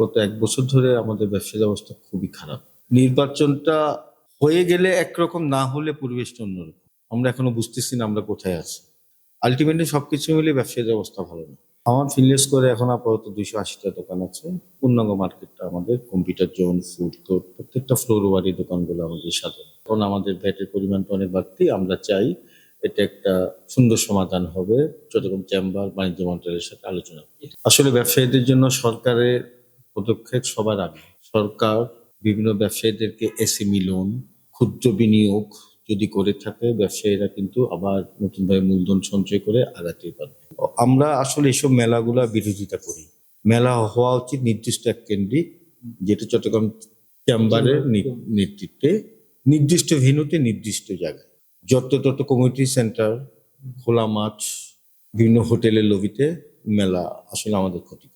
গত এক বছর ধরে আমাদের ব্যবসায়ী অবস্থা খুবই খারাপ। নির্বাচনটা হয়ে গেলে একরকম, না হলে পরিবেশটা অন্যরকম। আমরা এখনও বুঝতেছি না আমরা কোথায় আছি। আলটিমেটলি সবকিছু মিলে ব্যবসায়ী অবস্থা ভালো না। আমার ফিনলেস করে এখন আপাতত দুইশো আশিটা দোকান আছে। পূর্ণাঙ্গ মার্কেটটা আমাদের কম্পিউটার জোন, ফুড কোর্ট, প্রত্যেকটা ফ্লোর ওয়ারি দোকানগুলো আমাদের সাথে কারণ আমাদের ভ্যাটের পরিমাণটা অনেক বাড়তি, আমরা চাই এটা একটা সুন্দর সমাধান হবে। চট্টগ্রাম চেম্বার বাণিজ্য মন্ত্রণালয়ের সাথে আলোচনা করে। আসলে ব্যবসায়ীদের জন্য সরকারের পদক্ষেপ সবার আগে। সরকার বিভিন্ন ব্যবসায়ীদেরকে এসএমই লোন ক্ষুদ্র বিনিয়োগ যদি করে থাকে ব্যবসায়ীরা কিন্তু আবার নতুনভাবে মূলধন সঞ্চয় করে আগাতে পারবে। আমরা আসলে এসব মেলাগুলা বিরোধিতা করি। মেলা হওয়া উচিত নির্দিষ্ট এক কেন্দ্রিক যেটা চট্টগ্রাম চেম্বারের নেতৃত্বে নির্দিষ্ট ভেন্যুতে নির্দিষ্ট জায়গায়। যত তত কমিউনিটি সেন্টার খোলা মাঠ বিভিন্ন হোটেলের লবিতে মেলা আসলে আমাদের ক্ষতি